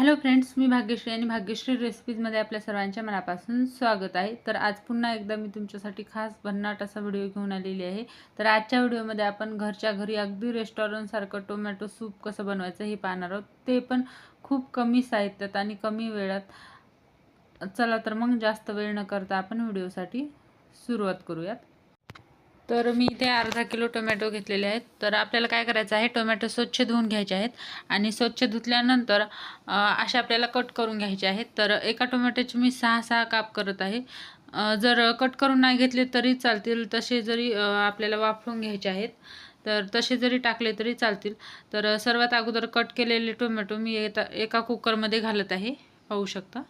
Hello friends मी भाग्यश्री आणि भाग्यश्री रेसिपीजमध्ये आपल्या सर्वांच्या मनापासून स्वागत आहे. तर आज पुन्हा एकदा मी तुमच्यासाठी खास भन्नाट असा व्हिडिओ घेऊन आलेली आहे. तर आजच्या व्हिडिओमध्ये आपण घरच्या घरी अगदी रेस्टॉरंटसारखं टोमॅटो सूप कसं बनवायचं हे पाहणार आहोत. ते पण खूप कमी साहित्यात आणि कमी वेळात. चला तर मग जास्त वेळ न करता आपण व्हिडिओसाठी सुरुवात करूयात. तर मी इथे अर्धा किलो टोमॅटो घेतलेले आहेत. तर आपल्याला काय करायचं आहे टोमॅटो स्वच्छ धुवून घ्यायचे आहेत आणि स्वच्छ धुतल्यानंतर असे आपल्याला कट करून घ्यायचे आहेत. तर एका टोमॅटोचे मी सहा सहा काप करत आहे. जर कट करून नाही घेतले तरी चालतील तसे जरी आपल्याला वाफळून घ्यायचे आहेत तर तसे जरी टाकले तरी चालतील. तर सर्वात अगोदर कट केलेले टोमॅटो मी एका कुकरमध्ये घालत आहे. पाहू शकता?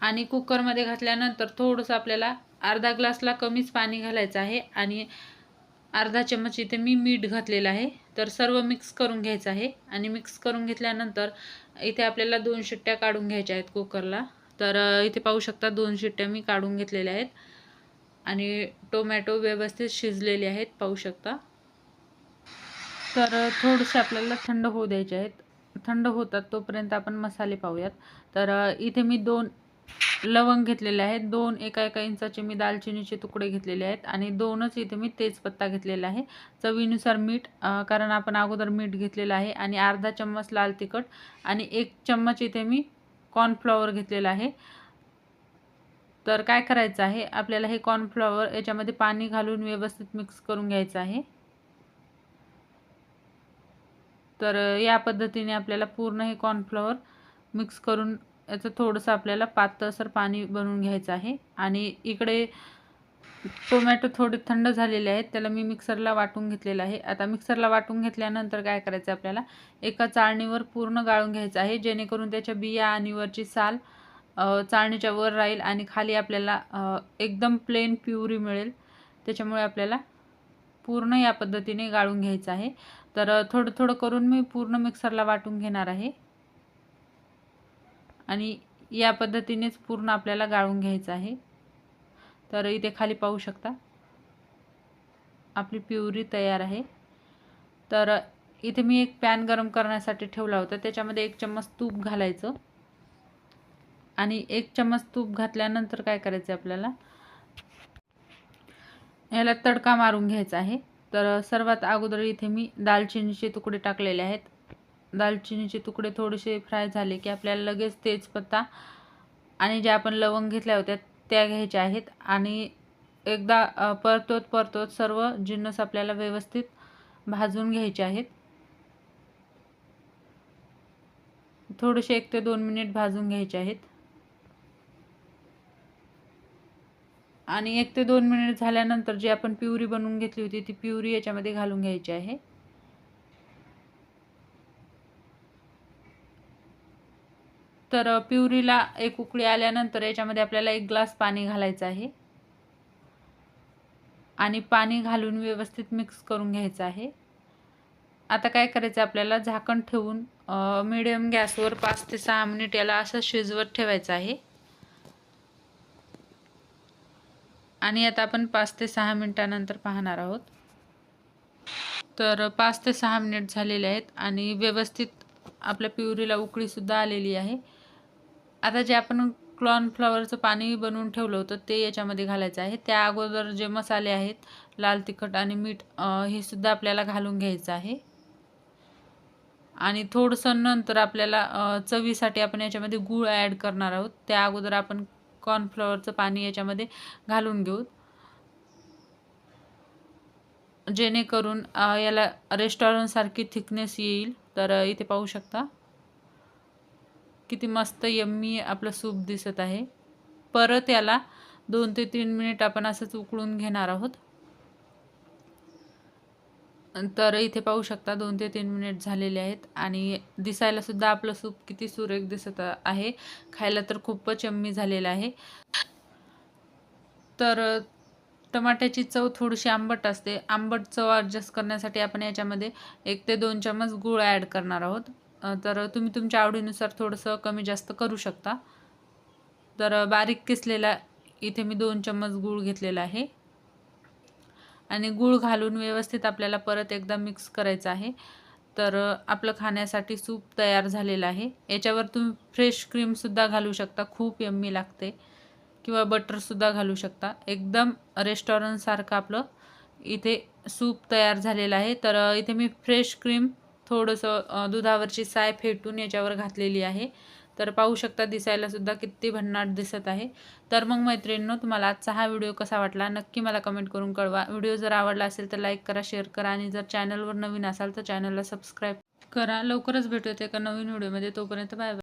आणि कुकरमध्ये घातल्यानंतर थोडंसं आपल्याला अर्धा ग्लासला कमीच पाणी घालायचं आहे आणि अर्धा चम्मच इथे मी मीठ घातलेलं आहे. तर सर्व मिक्स करून घ्यायचं आहे. आणि मिक्स करून घेतल्यानंतर इथे आपल्याला दोन शिट्ट्या काढून घ्यायच्या आहेत कुकरला. तर इथे पाहू शकता दोन शिट्ट्या मी काढून घेतलेल्या आहेत. आणि टोमॅटो व्यवस्थित शिजलेले आहेत पाहू शकता. तर थोडेसे आपल्याला थंड होऊ द्यायचे आहेत. थंड होतात तोपर्यंत आपण मसाले पाहूयात. तर इथे मी दोन लवंग घेतलेले आहेत. दोन एका एका इंचाचे मी दालचिनीचे तुकडे घेतलेले आहेत आणि दोनच इथे मी तेजपत्ता घेतलेला आहे. चवीनुसार मीठ कारण आपण अगोदर मीठ घेतलेलं आहे आणि अर्धा चम्मच लाल तिखट आणि एक चम्मच इथे मी कॉर्नफ्लॉवर घेतलेला आहे. तर काय करायचं आहे? आपल्याला हे कॉर्नफ्लॉवर याच्यामध्ये पाणी घालून व्यवस्थित मिक्स करून घ्यायचं आहे. तर या पद्धतीने आपल्याला पूर्ण हे कॉर्नफ्लॉवर मिक्स करून याचं थोडंसं आपल्याला पातळसर पाणी बनवून घ्यायचं आहे. आणि इकडे टोमॅटो थोडे थंड झालेले आहेत त्याला मी मिक्सरला वाटून घेतलेलं आहे. आता मिक्सरला वाटून घेतल्यानंतर काय करायचं आपल्याला? एका चाळणीवर पूर्ण गाळून घ्यायचं आहे जेणेकरून त्याच्या बिया आणि वरची साल चाळणीच्या वर राहील आणि खाली आपल्याला एकदम प्लेन प्युरी मिळेल. त्याच्यामुळे आपल्याला पूर्ण या पद्धतीने गाळून घ्यायचं आहे. तर थोडं थोडं करून मी पूर्ण मिक्सरला वाटून घेणार आहे. आणि या पद्धतीनेच पूर्ण आपल्याला गाळून घ्यायचं आहे. तर इथे खाली पाहू शकता. आपली प्युरी तयार आहे. तर इथे मी एक पॅन गरम करण्यासाठी ठेवला होता. त्याच्यामध्ये एक चम्मच तूप घालायचं. आणि एक चम्मच तूप घातल्यानंतर काय करायचं आपल्याला? याला तडका मारून घ्यायचा आहे. तर सर्वात अगोदर इथे मी दालचिनीचे तुकडे टाकलेले आहेत. दालचिनीचे तुकडे थोडेसे फ्राय झाले की आपल्याला लगेच तेजपत्ता आणि ज्या आपण लवंग घेतल्या होत्या त्या घ्यायच्या आहेत. आणि एकदा परतोत परतोत सर्व जिन्नस आपल्याला व्यवस्थित भाजून घ्यायचे आहेत. थोडेसे एक ते दोन मिनिट भाजून घ्यायचे आहेत. आणि एक ते दोन मिनिट झाल्यानंतर जी आपण प्युरी बनवून घेतली होती ती प्युरी याच्यामध्ये घालून घ्यायची आहे. तर प्युरीला एक उकळी आल्यानंतर याच्यामध्ये आपल्याला एक ग्लास पाणी घालायचं आहे. आणि पाणी घालून व्यवस्थित मिक्स करून घ्यायचं आहे. आता काय करायचं आपल्याला? झाकण ठेवून मिडियम गॅसवर पाच ते सहा मिनिट याला असं शिजवत ठेवायचं आहे. आणि आता आपण पाच ते सहा मिनिटानंतर पाहणार आहोत. तर पाच ते सहा मिनिट झालेले आहेत आणि व्यवस्थित आपल्या प्युरीला उकळीसुद्धा आलेली आहे. आता जे आपण कॉर्नफ्लॉवरचं पाणी बनवून ठेवलं होतं ते याच्यामध्ये घालायचं आहे. त्या अगोदर जे मसाले आहेत लाल तिखट आणि मीठ हे सुद्धा आपल्याला घालून घ्यायचं आहे. आणि थोडंसं नंतर आपल्याला चवीसाठी आपण याच्यामध्ये गूळ ॲड करणार आहोत. त्या अगोदर आपण कॉर्नफ्लॉवरचं पाणी याच्यामध्ये घालून घेऊ. जेणेकरून याला रेस्टॉरंटसारखी थिकनेस येईल. तर इथे पाहू शकता. किती मस्त यम्मी आपलं सूप दिसत आहे. परत याला दोन ते तीन मिनिट आपण असंच उकळून घेणार आहोत. तर इथे पाहू शकता दोन ते तीन मिनिट झालेले आहेत आणि दिसायला सुद्धा आपलं सूप किती सुरेख दिसत आहे. खायला तर खूपच यम्मी झालेलं आहे. तर टमाट्याची चव थोडीशी आंबट असते. आंबट चव ॲडजस्ट करण्यासाठी आपण याच्यामध्ये एक ते दोन चम्मच गूळ ॲड करणार आहोत. तर तुम्ही तुमच्या आवडीनुसार थोडंसं कमी जास्त करू शकता. तर बारीक किसलेला इथे मी दोन चम्मच गूळ घेतलेला आहे. आणि गूळ घालून व्यवस्थित आपल्याला परत एकदा मिक्स करायचं आहे. तर आपलं खाण्यासाठी सूप तयार झालेलं आहे. याच्यावर तुम्ही फ्रेश क्रीमसुद्धा घालू शकता. खूप यम्मी लागते. किंवा बटरसुद्धा घालू शकता. एकदम रेस्टॉरंटसारखं आपलं इथे सूप तयार झालेलं आहे. तर इथे मी फ्रेश क्रीम थोडंसं दुधावरची साय फेटून याच्यावर घातलेली आहे. तर पाहू शकता दिसायला सुद्धा किती भन्नाट दिसत आहे. तर मग मैत्रिणींनो तुम्हाला आजचा हा व्हिडिओ कसा वाटला? नक्की मला कमेंट करून कळवा. व्हिडिओ जर आवडला असेल तर लाईक करा शेअर करा आणि जर चॅनलवर नवीन असाल तर चॅनलला सबस्क्राईब करा. लवकरच भेटूयात एका नवीन व्हिडिओमध्ये. तोपर्यंत बाय बाय.